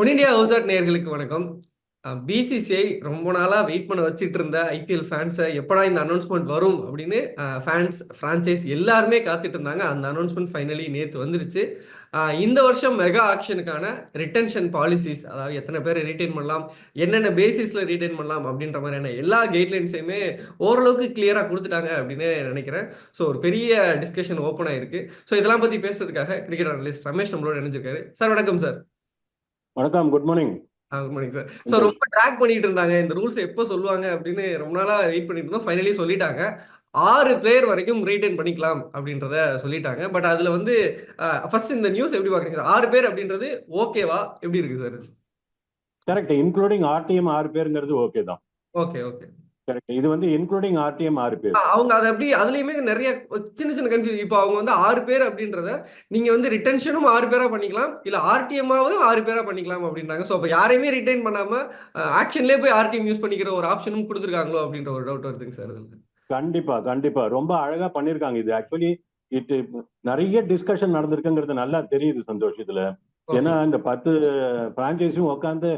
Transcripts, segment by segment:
One India house நேர்களுக்கு வணக்கம் BCCI ரொம்ப நாளாக வெயிட் பண்ண வச்சுட்டு இருந்த ஐபிஎல் ஃபேன்ஸை எப்படா இந்த அனௌன்ஸ்மெண்ட் வரும் அப்படின்னு ஃபேன்ஸ் ஃப்ரான்ச்சைஸ் எல்லாருமே காத்துட்டு இருந்தாங்க. அந்த அனௌன்ஸ்மெண்ட் ஃபைனலி நேற்று வந்துருச்சு. இந்த வருஷம் மெகா ஆக்ஷனுக்கான ரிட்டன்ஷன் பாலிசிஸ் அதாவது எத்தனை பேரை ரீட்டைன் பண்ணலாம் என்னென்ன பேசிஸில் ரீட்டைன் பண்ணலாம் அப்படின்ற மாதிரியான எல்லா கைட்லைன்ஸையுமே ஓரளவுக்கு கிளியராக கொடுத்துட்டாங்க அப்படின்னு நினைக்கிறேன். ஸோ ஒரு பெரிய டிஸ்கஷன் ஓப்பன் ஆயிருக்கு. ஸோ இதெல்லாம் பற்றி பேசுறதுக்காக கிரிக்கெட் அனலிஸ்ட் ரமேஷ் நம்மளோட நினைஞ்சிருக்காரு சார் வணக்கம் சார் வணக்கம் good morning good morning sir so ரொம்ப ட்ராக் பண்ணிட்டு இருந்தாங்க. இந்த ரூல்ஸ் எப்போ சொல்லுவாங்க அப்படின்னு ரொம்ப நாளாக வெயிட் பண்ணிட்டு இருந்தோம். ஃபைனலி சொல்லிட்டாங்க. ஆறு பிளேயர் வரைக்கும் ரீட்டைன் பண்ணிக்கலாம் அப்படின்றத சொல்லிட்டாங்க. பட் அதில் வந்து ஃபர்ஸ்ட் இந்த நியூஸ் எப்படி பார்க்குறீங்க சார் ஆறு பேர் அப்படின்றது ஓகேவா எப்படி இருக்கு சார் கரெக்ட் இன்க்ளூடிங் ஆர்டிஎம் ஆறு பேருங்கிறது ஓகே தான். ஓகே ஓகே இது வந்து இன்க்ளூடிங் ஆர்டிஎம் ஆறு பேர். அவங்க அதை அப்படி அதுலயுமே நிறைய சின்ன சின்ன கன்ஃபியூஸ் இப்போ அவங்க வந்து ஆறு பேர் அப்படின்றத நீங்க வந்து ரிட்டன்ஷனும் ஆறு பேரா பண்ணிக்கலாம். இல்ல ஆர்டிஎம்மாவும் ஆறு பேரா பண்ணிக்கலாம் அப்படின்றாங்க. ஸோ அப்போ யாரையுமே ரிட்டைன் பண்ணாம ஆக்ஷன்லேயே போய் ஆர்டிஎம் யூஸ் பண்ணிக்கிற ஒரு ஆப்ஷனும் கொடுத்துருக்காங்களோ அப்படின்ற ஒரு டவுட் வருதுங்க சார் இதுல கண்டிப்பா கண்டிப்பா. ரொம்ப அழகா பண்ணிருக்காங்க இது. ஆக்சுவலி இட் நிறைய டிஸ்கஷன் நடந்திருக்குங்கிறது நல்லா தெரியுது சந்தோஷ் இதுல. ஏன்னா இந்த பத்து பிரான்ச்சைஸும் உட்காந்து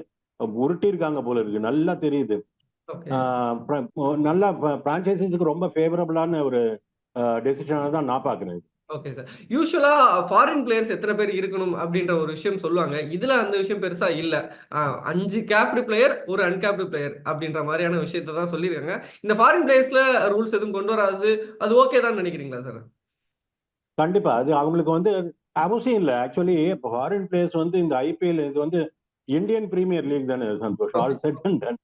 உருட்டி இருக்காங்க போல இருக்கு. நல்லா தெரியுது. நல்லா பிரான்ச்சைசிஸ்க்கு ரொம்ப ஃபேவரபிளான ஒரு டெசிஷனாக தான் நான் பாக்குறேன் இது. Okay sir usually foreign players எத்தனை பேர் இருக்கணும் அப்படின்ற ஒரு விஷயம் சொல்லுவாங்க. இதுல அந்த விஷயம் பெருசா இல்ல. அஞ்சு கேப்டு பிளேயர் ஒரு அன்கேப்டு பிளேயர் அப்படின்ற மாதிரியான விஷயத்தை தான் சொல்லியிருக்காங்க. இந்த ஃபாரின் பிளேயர்ஸ்ல ரூல்ஸ் எதுவும் கொண்டு வராது. அது ஓகே தான் நினைக்கிறீங்களா சார் கண்டிப்பா. அது அவங்களுக்கு வந்து அவசியம் இல்லை. ஆக்சுவலி இப்போ ஃபாரின் பிளேயர்ஸ் வந்து இந்த ஐபிஎல் இது வந்து இந்தியன் பிரீமியர் லீக் தானே Santhosh. All set and done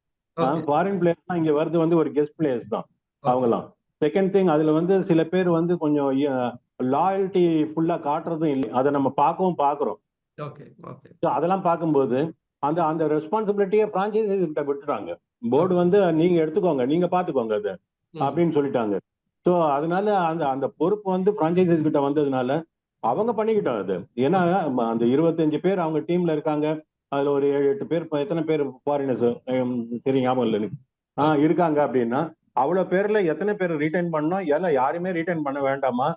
foreign players தான் இங்க வருது வந்து ஒரு கெஸ்ட் பிளேயர்ஸ் தான் அவங்கலாம். செகண்ட் திங் அதுல வந்து சில பேர் வந்து கொஞ்சம் லாயல்ட்டி ஃபுல்லா காட்டுறதும் இல்லை. அதை நம்ம பார்க்கவும் ஸோ அதெல்லாம் பார்க்கும்போது அந்த அந்த ரெஸ்பான்சிபிலிட்டியை பிரான்ச்சைசி கிட்ட விட்டுறாங்க. போர்டு வந்து நீங்க எடுத்துக்கோங்க நீங்க பாத்துக்கோங்க அதை. அப்படின்னு சொல்லிட்டாங்க. ஸோ அதனால அந்த அந்த பொறுப்பு வந்து பிரான்ச்சைசிஸ் கிட்ட வந்ததுனால அவங்க பண்ணிக்கிட்டோம் அது. ஏன்னா அந்த இருபத்தஞ்சு பேர் அவங்க டீம்ல இருக்காங்க. அதுல ஒரு ஏழு எட்டு பேர் எத்தனை பேர் ஃபாரினர்ஸ் சரி ஞாபகம் இல்லை எனக்கு. ஆ இருக்காங்க அப்படின்னா அவ்வளவு பேர்ல எத்தனை பேர் ரீட்டைன் பண்ணோம் எல்லாம் யாருமே ரீட்டைன் பண்ண வேண்டாமா?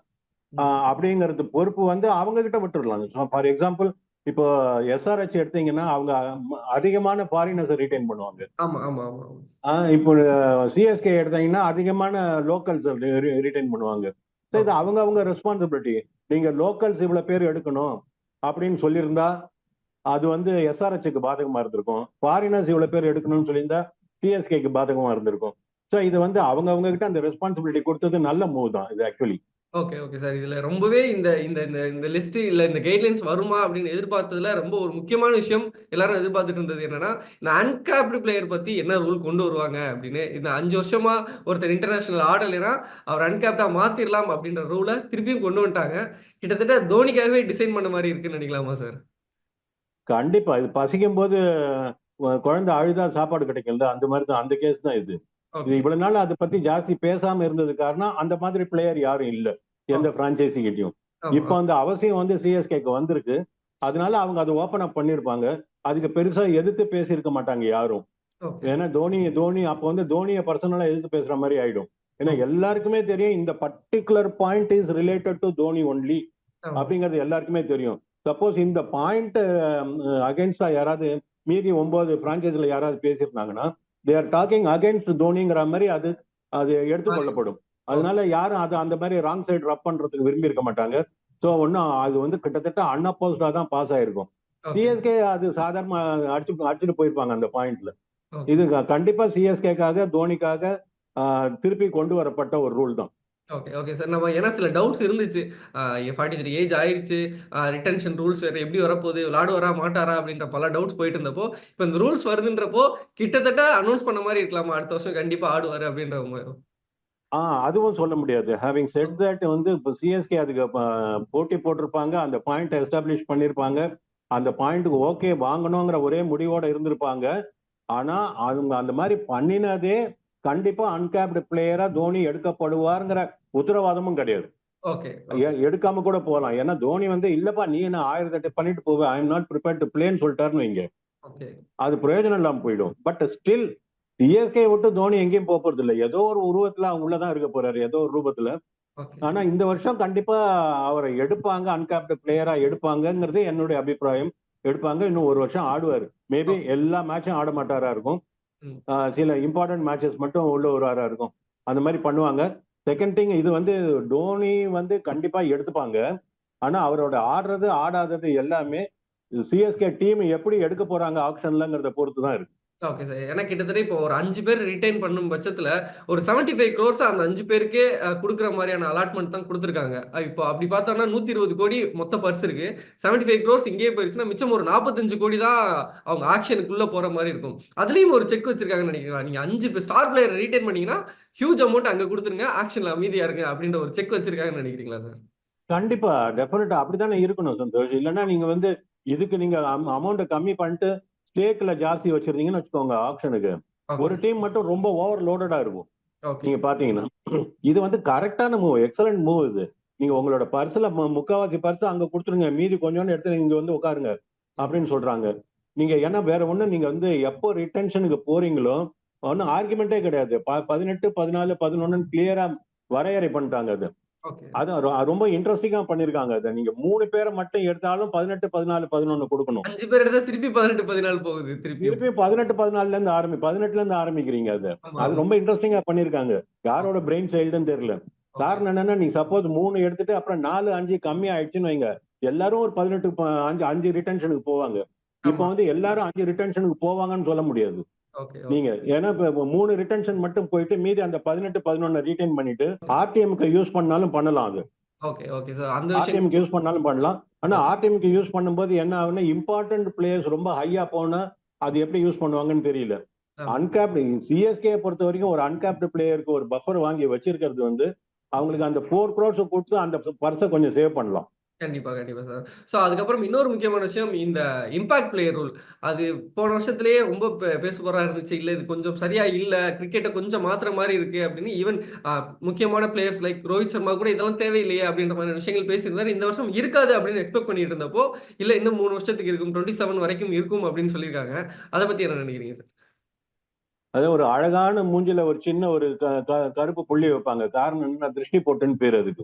அப்படிங்கிறது பொறுப்பு வந்து அவங்க கிட்ட விட்டுடலாம் ஃபார் எக்ஸாம்பிள் இப்போ எஸ்ஆர்ஹெச் எடுத்தீங்கன்னா அவங்க அதிகமான ஃபாரினர்ஸை ரீட்டைன் பண்ணுவாங்க. ஆஹ் இப்போ சிஎஸ்கே எடுத்தீங்கன்னா அதிகமான லோக்கல்ஸ் ரிட்டைன் பண்ணுவாங்க. இது அவங்க அவங்க ரெஸ்பான்சிபிலிட்டி நீங்க லோக்கல்ஸ் இவ்வளவு பேர் எடுக்கணும் அப்படின்னு சொல்லியிருந்தா அது வந்து எஸ்ஆர்ஹெச்சுக்கு பாதகமா இருந்திருக்கும். ஃபாரினர்ஸ் இவ்வளவு பேர் எடுக்கணும்னு சொல்லியிருந்தா சிஎஸ்கேக்கு பாதகமா இருந்திருக்கும். ஸோ இது வந்து அவங்க அவங்க கிட்ட அந்த ரெஸ்பான்சிபிலிட்டி கொடுத்தது நல்ல மூவ் தான் இது ஆக்சுவலி ஓகே ஓகே சார் இதுல ரொம்பவே இந்த இந்த இந்த இந்த லிஸ்ட் இல்ல இந்த கைட்லைன்ஸ் வருமா அப்படின்னு எதிர்பார்த்ததுல ரொம்ப ஒரு முக்கியமான விஷயம் எல்லாரும் எதிர்பார்த்துட்டு இருந்தது என்னன்னா இந்த அன்கேப்டு பிளேயர் பத்தி என்ன ரூல் கொண்டு வருவாங்க அப்படின்னு. இந்த அஞ்சு வருஷமா ஒருத்தர் இன்டர்நேஷனல் ஆடலைன்னா அவர் அன்கேப்டா மாத்திரலாம் அப்படின்ற ரூலை திருப்பியும் கொண்டு வந்துட்டாங்க. கிட்டத்தட்ட தோனிக்காகவே டிசைன் பண்ண மாதிரி இருக்குன்னு நினைக்கலாமா சார் கண்டிப்பா. இது பசிக்கும் போது குழந்தை அழுதா சாப்பாடு கிடைக்கல அந்த மாதிரி தான் அந்த கேஸ் தான் இது. இது இவ்வளவு நாள் அதை பத்தி ஜாஸ்தி பேசாம இருந்தது காரணம் அந்த மாதிரி பிளேயர் யாரும் இல்ல. எந்த பிரான்ச்சைசி கிட்டயும். இப்போ அந்த அவசியம் வந்து சிஎஸ்கேக்கு வந்திருக்கு. அதனால அவங்க அதை ஓபன் அப் பண்ணிருப்பாங்க. அதுக்கு பெருசா எதிர்த்து பேசியிருக்க மாட்டாங்க யாரும். ஏன்னா தோனி தோனி அப்போ வந்து தோனியை பர்சனலா எதிர்த்து பேசுற மாதிரி ஆயிடும். ஏன்னா எல்லாருக்குமே தெரியும் இந்த particular point is related to Dhoni only அப்படிங்கிறது எல்லாருக்குமே தெரியும். சப்போஸ் இந்த பாயிண்ட் அகைன்ஸ்டா யாராவது மீதி ஒன்பது பிரான்ச்சைஸ்ல யாராவது பேசியிருந்தாங்கன்னா தே ஆர் டாக்கிங் அகைன்ஸ்ட் தோனிங்கிற மாதிரி அது அது எடுத்துக்கொள்ளப்படும். அதனால யாரும் அது அந்த மாதிரி ராங் சைடு ரப் பண்றதுக்கு விரும்பி இருக்க மாட்டாங்க. ஸோ ஒன்றும் அது வந்து கிட்டத்தட்ட அன்அப்போஸ்டா தான் பாஸ் ஆயிருக்கும். சிஎஸ்கே அது சாதாரண அடிச்சு அடிச்சுட்டு போயிருப்பாங்க அந்த பாயிண்ட்ல இது கண்டிப்பா சிஎஸ்கேக்காக தோனிக்காக திருப்பி கொண்டு வரப்பட்ட ஒரு ரூல் தான். ஓகே ஓகே சார் நம்ம ஏன்னா சில டவுட்ஸ் இருந்துச்சு. ஃபார்ட்டி த்ரீ ஏஜ் ஆயிருச்சு. ரிட்டன்ஷன் ரூல்ஸ் வேறு எப்படி வரப்போகுது? விளாடுவாரா மாட்டாரா அப்படின்ற பல டவுட்ஸ் போயிட்டு இருந்தப்போ இப்போ இந்த ரூல்ஸ் வருதுன்றப்போ கிட்டத்தட்ட அனௌன்ஸ் பண்ண மாதிரி இருக்கலாமா? அடுத்த வருஷம் கண்டிப்பாக ஆடுவார் அப்படின்ற மாதிரி. ஆ அதுவும் சொல்ல முடியாது. ஹேவிங் செட் தட் வந்து இப்போ சிஎஸ்கே அதுக்கு போட்டி போட்டிருப்பாங்க. அந்த பாயிண்ட் எஸ்டாப்ளிஷ் பண்ணியிருப்பாங்க அந்த பாயிண்ட்டுக்கு ஓகே வாங்கணுங்கிற ஒரே முடிவோட இருந்திருப்பாங்க. ஆனால் அவங்க அந்த மாதிரி பண்ணினதே கண்டிப்பா அன்கேப்டு பிளேயரா தோனி எடுக்கப்படுவாருங்கிற உத்தரவாதமும் கிடையாது. எடுக்காம கூட போகலாம் ஏன்னா தோனி வந்து இல்லப்பா நீ என்ன ஆயிரத்தி எட்டு பண்ணிட்டு போவ? I am not prepare to பிளேன்னு சொல்லிட்டாருன்னு வைங்க. அது பிரயோஜனம் இல்லாம போயிடும். பட் ஸ்டில் சிஎஸ்கே விட்டு தோனி எங்கேயும் போக போறது இல்லை. ஏதோ ஒரு உருவத்துல அவங்க உள்ளதான் இருக்க போறாரு ஏதோ ஒரு ரூபத்துல. ஆனா இந்த வருஷம் கண்டிப்பா அவரை எடுப்பாங்க அன்கேப்டு பிளேயரா எடுப்பாங்கங்கிறது என்னுடைய அபிப்பிராயம். எடுப்பாங்க இன்னும் ஒரு வருஷம் ஆடுவாரு. மேபி எல்லா மேட்சும் ஆட மாட்டாரா இருக்கும். சில இம்பார்ட்டன்ட் மேட்சஸ் மட்டும் உள்ள வருவாரா இருக்கும். அந்த மாதிரி பண்ணுவாங்க. செகண்ட் திங் இது வந்து டோனி வந்து கண்டிப்பா எடுத்துப்பாங்க. ஆனா அவரோட ஆடுறது ஆடாதது எல்லாமே சிஎஸ்கே டீம் எப்படி எடுக்க போறாங்க ஆப்ஷன்லங்கிறத பொறுத்து தான் இருக்கு. Okay sir. ஏன்னா கிட்டத்தட்ட இப்போ ஒரு அஞ்சு பேர் ரிட்டைன் பண்ணும் பட்சத்துல ஒரு செவன்டி ஃபைவ் க்ரோர்ஸ் அந்த அஞ்சு பேருக்கே கொடுக்குற மாதிரியான அலாட்மெண்ட் தான் கொடுத்துருக்காங்க. இப்போ அப்படி பார்த்தோம்னா நூத்தி இருபது கோடி மொத்த பர்ஸ் இருக்கு. செவன்டி ஃபைவ் க்ரோர்ஸ் இங்கேயே போயிருச்சுன்னா மிச்சம் ஒரு நாற்பத்தஞ்சு கோடி தான் அவங்க ஆக்ஷனுக்குள்ள போற மாதிரி இருக்கும். அதுலயும் ஒரு செக் வச்சிருக்காங்கன்னு நினைக்கிறேன். நீங்க அஞ்சு ஸ்டார் பிளேயர் ரீட்டைன் பண்ணீங்கன்னா ஹியூஜ் அமௌண்ட் அங்க கொடுத்துருங்க. ஆக்ஷன்ல அமைதியா இருங்க அப்படின்ற ஒரு செக் வச்சிருக்காங்கன்னு நினைக்கிறீங்களா சார்? கண்டிப்பா. டெஃபினட்டா அப்படித்தானே இருக்கணும் சந்தோஷ். இல்லைன்னா நீங்க வந்து இதுக்கு நீங்க அமௌண்ட்டை கம்மி பண்ணிட்டு ஸ்டேக்ல ஜாஸ்தி வச்சிருந்தீங்கன்னு வச்சுக்கோங்க ஆப்ஷனுக்கு ஒரு டீம் மட்டும் ரொம்ப ஓவர் லோடடா இருக்கும் நீங்க பாத்தீங்கன்னா இது வந்து கரெக்டான மூவ் எக்ஸலண்ட் மூவ் இது. நீங்க உங்களோட பர்ஸ்ல முக்காவாசி பர்ஸ் அங்க கொடுத்துருங்க மீதி கொஞ்சோண்டு எடுத்து இங்க வந்து உட்காருங்க அப்படின்னு சொல்றாங்க. நீங்க ஏன்னா வேற ஒண்ணு நீங்க வந்து எப்போ ரிட்டென்ஷனுக்கு போறீங்களோ ஒன்னும் ஆர்குமெண்டே கிடையாது. பதினெட்டு பதினாலு பதினொன்னு கிளியரா வரையறை பண்ணிட்டாங்க அது. ஓகே. அது ரொ- ரொம்ப இன்ட்ரெஸ்டிங்கா பண்ணிருக்காங்க அதை. நீங்க மூணு பேரை மட்டும் எடுத்தாலும் பதினெட்டு பதினாலு பதினொன்னு கொடுக்கணும். அஞ்சு பேர் எடுத்தா திருப்பி பதினெட்டு பதினாலு போகுது திருப்பி திருப்பி பதினெட்டு பதினாலுல இருந்து ஆரம்பி பதினெட்டுல இருந்து ஆரம்பிக்கிறீங்க அது. அது ரொம்ப இன்ட்ரெஸ்டிங்கா பண்ணிருக்காங்க. யாரோட பிரெயின் சைல்டுன்னு தெரியல. காரணம் என்னன்னா நீங்க சப்போஸ் மூணு எடுத்துட்டு அப்புறம் நாலு அஞ்சு கம்மி ஆயிடுச்சுன்னு வைங்க. எல்லாரும் ஒரு பதினெட்டு அஞ்சு அஞ்சு ரிட்டன்ஷனுக்கு போவாங்க. இப்போ. வந்து எல்லாரும் அஞ்சு ரிட்டன்ஷனுக்கு போவாங்கன்னு சொல்ல முடியாது. நீங்க ஏன்னா இப்ப மூணு ரிட்டன்ஷன் மட்டும் போயிட்டு மீதி அந்த பதினெட்டு பதினொன்னு ரீட்டைன் பண்ணிட்டு ஆர்டிஎம்க்கு யூஸ் பண்ணாலும் பண்ணலாம் அது. ஓகே ஓகே சார் அந்த ஆர்டிஎம்க்கு யூஸ் பண்ணாலும் பண்ணலாம். ஆனா ஆர்டிஎம்க்கு யூஸ் பண்ணும்போது என்ன ஆகும்னா இம்பார்ட்டன்ட் பிளேயர்ஸ் ரொம்ப ஹையா போனா அது எப்படி யூஸ் பண்ணுவாங்கன்னு தெரியல. அன்கேப்டு சிஎஸ்கே பொறுத்த வரைக்கும் ஒரு அன்கேப்டு பிளேயருக்கு ஒரு பஃபர் வாங்கி வச்சிருக்கிறது வந்து அவங்களுக்கு அந்த ஃபோர் க்ரோர்ஸ் கொடுத்து அந்த பர்ஸை கொஞ்சம் சேவ் பண்ணலாம். கண்டிப்பா கண்டிப்பா சார் ஸோ அதுக்கப்புறம் இன்னொரு முக்கியமான விஷயம் இந்த இம்பாக்ட் பிளேயர் ரூல் அது போன வருஷத்துலேயே ரொம்ப பே- பேசுபொருளா இருந்துச்சு. இல்லை இது கொஞ்சம் சரியா இல்லை. கிரிக்கெட்டை கொஞ்சம் மாற்றுற மாதிரி இருக்கு அப்படின்னு ஈவன் முக்கியமான பிளேயர்ஸ் லைக் ரோஹித் சர்மா கூட இதெல்லாம் தேவையில்லையே அப்படின்ற மாதிரி விஷயங்கள் பேசியிருந்தாரு. இந்த வருஷம் இருக்காது அப்படின்னு எக்ஸ்பெக்ட் பண்ணிட்டு இருந்தப்போ இல்லை இன்னும் மூணு வருஷத்துக்கு இருக்கும் டுவெண்ட்டி செவன் வரைக்கும் இருக்கும் அப்படின்னு சொல்லியிருக்காங்க. அதை பத்தி என்ன நினைக்கிறீங்க சார் அது ஒரு அழகான மூஞ்சில ஒரு சின்ன ஒரு கருப்பு புள்ளி வைப்பாங்க. காரணம் என்ன திருஷ்டி போட்டுன்னு பேர் அதுக்கு.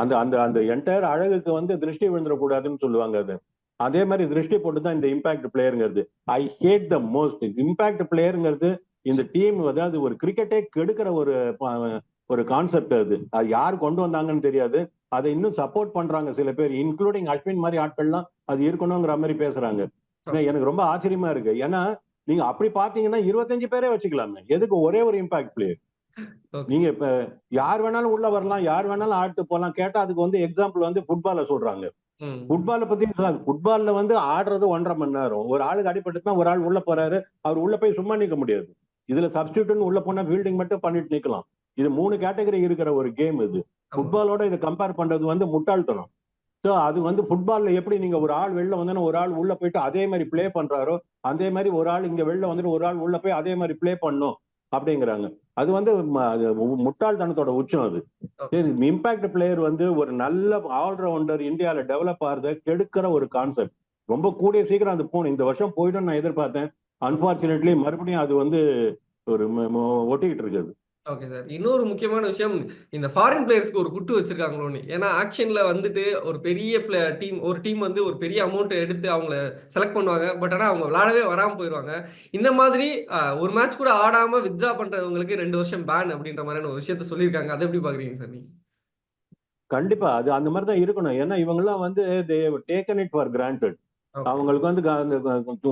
அந்த அந்த அந்த என்டையர் அழகுக்கு வந்து திருஷ்டி விழுந்துடக்கூடாதுன்னு சொல்லுவாங்க அது. அதே மாதிரி திருஷ்டி போட்டு தான் இந்த impact பிளேயருங்கிறது I hate the most impact பிளேயருங்கிறது இந்த டீம் அதாவது ஒரு கிரிக்கெட்டே கெடுக்கிற ஒரு ஒரு கான்செப்ட் அது. அது யார் கொண்டு வந்தாங்கன்னு தெரியாது. அதை இன்னும் சப்போர்ட் பண்றாங்க சில பேர் இன்க்ளூடிங் அஸ்வின் மாதிரி ஆட்கள்லாம் அது இருக்கணுங்கிற மாதிரி பேசுறாங்க. எனக்கு ரொம்ப ஆச்சரியமா இருக்கு. ஏன்னா நீங்க அப்படி பாத்தீங்கன்னா இருபத்தஞ்சு பேரே வச்சுக்கலாமே. எதுக்கு ஒரே ஒரு இம்பாக்ட் பிளேயர். நீங்க இப்ப யார் வேணாலும் உள்ள வரலாம் யார் வேணாலும் ஆட்டு போலாம். கேட்டா அதுக்கு வந்து எக்ஸாம்பிள் வந்து ஃபுட்பால சொல்றாங்க. ஃபுட்பால பத்தி ஃபுட்பால்ல வந்து ஆடுறது ஒன்றரை மணி நேரம். ஒரு ஆளுக்கு அடிபட்டுனா ஒரு ஆள் உள்ள போறாரு. அவர் உள்ள போய் சும்மா நிக்க முடியாது. இதுல சப்ஸ்டியூட்னு உள்ள போனா ஃபீல்டிங் மட்டும் பண்ணிட்டு நிக்கலாம். இது மூணு கேட்டகரி இருக்கிற ஒரு கேம் இது. ஃபுட்பாலோட இதை கம்பேர் பண்றது வந்து முட்டாள்தனம். ஸோ அது வந்து ஃபுட்பால்ல எப்படி நீங்க ஒரு ஆள் வெளில வந்தோன்னா ஒரு ஆள் உள்ள போயிட்டு அதே மாதிரி ப்ளே பண்றாரோ அதே மாதிரி ஒரு ஆள் இங்க வெளில வந்துட்டு ஒரு ஆள் உள்ள போய் அதே மாதிரி ப்ளே பண்ணும் அப்படிங்கிறாங்க. அது வந்து முட்டாள்தனத்தோட உச்சம் அது. இம்பாக்ட் பிளேயர் வந்து ஒரு நல்ல ஆல்ரவுண்டர் இந்தியால டெவலப் ஆகிறத கெடுக்கிற ஒரு கான்செப்ட் ரொம்ப கூடிய சீக்கிரம் அது போகணும். இந்த வருஷம் போயிடும் நான் எதிர்பார்த்தேன். அன்பார்ச்சுனேட்லி மறுபடியும் அது வந்து ஒரு ஒட்டிக்கிட்டு இருக்குது. ஓகே சார் இன்னொரு முக்கியமான விஷயம் இந்த ஃபாரின் பிளேயர்ஸ்க்கு ஒரு குட்டு வச்சிருக்காங்களோன்னு ஏன்னா ஆக்ஷன்ல வந்துட்டு ஒரு பெரிய பிளே டீம் ஒரு டீம் வந்து ஒரு பெரிய அமௌண்ட் எடுத்து அவங்கள செலக்ட் பண்ணுவாங்க. பட் ஆனால் அவங்க விளாடவே வராமல் போயிடுவாங்க இந்த மாதிரி ஒரு மேட்ச் கூட ஆடாம வித்ட்ரா பண்றவங்களுக்கு ரெண்டு வருஷம் பேன் அப்படின்ற மாதிரியான ஒரு விஷயத்த சொல்லியிருக்காங்க. அதை எப்படி பாக்குறீங்க சார் நீங்க? கண்டிப்பா. அது அந்த மாதிரி தான் இருக்கணும். ஏன்னா இவங்கெல்லாம் வந்து டேக்கன் இட் ஃபார் கிராண்டட் அவங்களுக்கு வந்து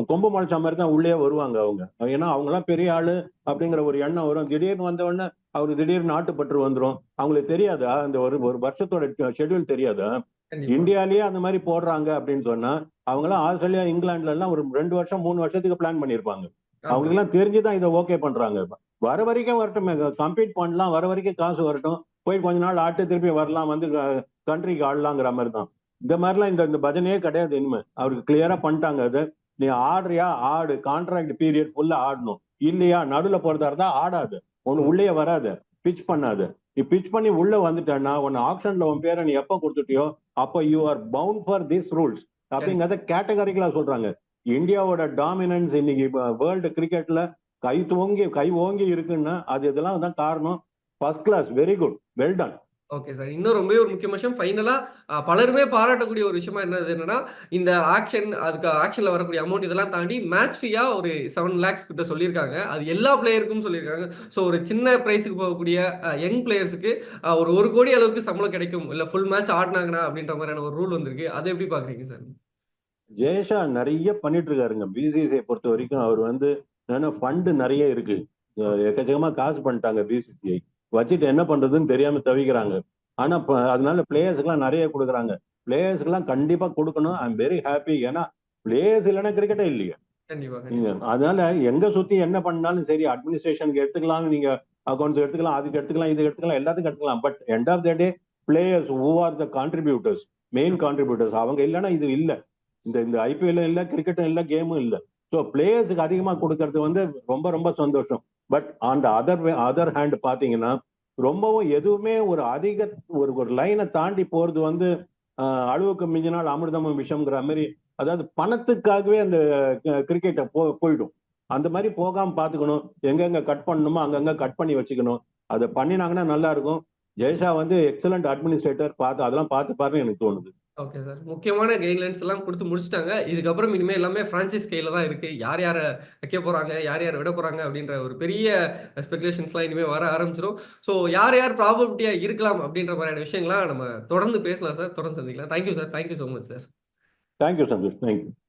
கொம்பு முளைச்ச மாதிரி தான் உள்ளே வருவாங்க அவங்க. ஏன்னா அவங்கெல்லாம் பெரிய ஆளு அப்படிங்கிற ஒரு எண்ணம் வரும். திடீர்னு வந்த உடனே அவருக்கு திடீர்னு நாட்டுப்பற்று வந்துரும். அவங்களுக்கு தெரியாதா? அந்த ஒரு ஒரு வருஷத்தோட ஷெட்யூல் தெரியாதா. இந்தியாலயே அந்த மாதிரி போடுறாங்க அப்படின்னு சொன்னா அவங்களாம் ஆஸ்திரேலியா இங்கிலாந்துல எல்லாம் ஒரு ரெண்டு வருஷம் மூணு வருஷத்துக்கு பிளான் பண்ணியிருப்பாங்க. அவங்களுக்கு எல்லாம் தெரிஞ்சுதான் இதை ஓகே பண்றாங்க. வர வரைக்கும் வரட்டும். கம்ப்ளீட் பண்ணலாம். வர வரைக்கும் காசு வரட்டும். போய் கொஞ்ச நாள் ஆட்டு திருப்பி வரலாம். வந்து கண்ட்ரிக்கு ஆடலாங்கிற மாதிரி தான். இந்த மாதிரிலாம் இந்த இந்த பஜனையே கிடையாது இனிமே. அவருக்கு கிளியரா பண்ணிட்டாங்க அது. நீ ஆடுறியா? ஆடு. கான்ட்ராக்ட் பீரியட் ஃபுல்லா ஆடணும். இல்லையா? நடுவுல போறதா இருந்தா ஆடாது. ஒன்னு உள்ளே வராது. பிச் பண்ணாது. நீ பிச் பண்ணி உள்ள வந்துட்டேன்னா உன்னை ஆப்ஷன்ல உன் பேரை நீ எப்ப கொடுத்துட்டியோ அப்போ you are bound for this rules அப்படிங்கிறத கேட்டகரிக்கலா சொல்றாங்க. இந்தியாவோட டாமினன்ஸ் இன்னைக்கு வேர்ல்டு கிரிக்கெட்ல கை துவங்கி கை ஓங்கி இருக்குன்னா அது இதெல்லாம் தான் காரணம். First class very good well done okay sir. இன்னும் ரொம்பவே ஒரு முக்கியமான விஷயம். ஃபைனலா அ பலருமே பாராட்டக்கூடிய ஒரு விஷயமா என்னது என்னன்னா, இந்த ஆக்ஷன் அதுக்கு ஆக்ஷன்ல வரக்கூடிய அமௌண்ட் இதெல்லாம் தாண்டி மேட்ச் ஃபீயா ஒரு 7 லேக்ஸ் கிட்ட சொல்லியிருக்காங்க. அது எல்லா பிளேயருக்கும் சொல்லியிருக்காங்க. ஸோ ஒரு சின்ன பிரைஸ்க்கு போகக்கூடிய யங் பிளேயர்ஸ்க்கு ஒரு 1 கோடி அளவுக்கு சம்பளம் கிடைக்கும். இல்ல ஃபுல் மேட்ச் ஆடுனாங்கன்னா அப்படின்ற மாரியான ஒரு ரூல் வந்திருக்கு. அத எப்படி பார்க்குறீங்க சார்? ஜெயஷா நெறைய பண்ணிட்டு இருக்காருங்க. பிசிசிஐ பொறுத்த வரைக்கும் அவர் வந்து ஏன்னா ஃபண்ட் நெறைய இருக்கு. அ எக்கச்சக்கமா காசு பண்ணிட்டாங்க பிசிசிஐ. வச்சுட்டு என்ன பண்றதுன்னு தெரியாம தவிக்கிறாங்க. ஆனா அதனால பிளேயர்ஸ்க்குலாம் நெறைய குடுக்குறாங்க. பிளேயர்ஸ்க்குலாம் கண்டிப்பா குடுக்கணும். I am very happy. ஏன்னா பிளேயர்ஸ் இல்லன்னா கிரிக்கெட்டே இல்லையே. அதனால எங்க சுத்தி என்ன பண்ணாலும் சரி அட்மினிஸ்ட்ரேஷனுக்கு எடுத்துக்கலாம். நீங்க அக்கவுண்ட்ஸ் எடுத்துக்கலாம். அதுக்கு எடுத்துக்கலாம். இதுக்கு எடுத்துக்கலாம். எல்லாத்துக்கும் எடுத்துக்கலாம். But end of the day players who are the contributors main contributors அவங்க இல்லன்னா இது இல்ல. இந்த இந்த ஐபிஎல்லும் இல்ல, கிரிக்கெட்டும் இல்ல, கேமும் இல்ல. ஸோ பிளேயர்ஸ்க்கு அதிகமா குடுக்கறது வந்து ரொம்ப ரொம்ப சந்தோஷம். But on the other way other hand பார்த்தீங்கன்னா, ரொம்பவும் எதுவுமே ஒரு அதிக ஒரு ஒரு லைனை தாண்டி போறது வந்து அளவுக்கு மிஞ்சினால் அமிர்தமும் விஷம்ங்கிற" மாதிரி அதாவது பணத்துக்காகவே அந்த கிரிக்கெட்டை போ போயிடும். அந்த மாதிரி போகாம பார்த்துக்கணும். எங்கெங்க கட் பண்ணணுமோ அங்கங்க கட் பண்ணி வச்சுக்கணும். அதை பண்ணினாங்கன்னா நல்லா இருக்கும். ஜெயஷா வந்து எக்ஸலண்ட் அட்மினிஸ்ட்ரேட்டர். பார்த்து அதெல்லாம் பார்த்து பாருன்னு எனக்கு தோணுது. Okay sir. முக்கியமான கைட்லைன்ஸ் எல்லாம் கொடுத்து முடிச்சுட்டாங்க. இதுக்கப்புறம் இனிமே எல்லாமே பிரான்சைஸ் கையில தான் இருக்கு. யார் யார வைக்க போறாங்க, யார் யார விட போறாங்க அப்படின்ற ஒரு பெரிய ஸ்பெகுலேஷன்ஸ்லாம் இனிமேல் வர ஆரம்பிச்சிடும் ஸோ யார் யார் ப்ராபபிலிட்டியா இருக்கலாம் அப்படின்ற மாதிரியான விஷயங்கள்லாம் நம்ம தொடர்ந்து பேசலாம் சார். தொடர்ந்து சந்திக்கலாம். Thank you sir. Thank you much sir. Thank you Santhosh. Thank you.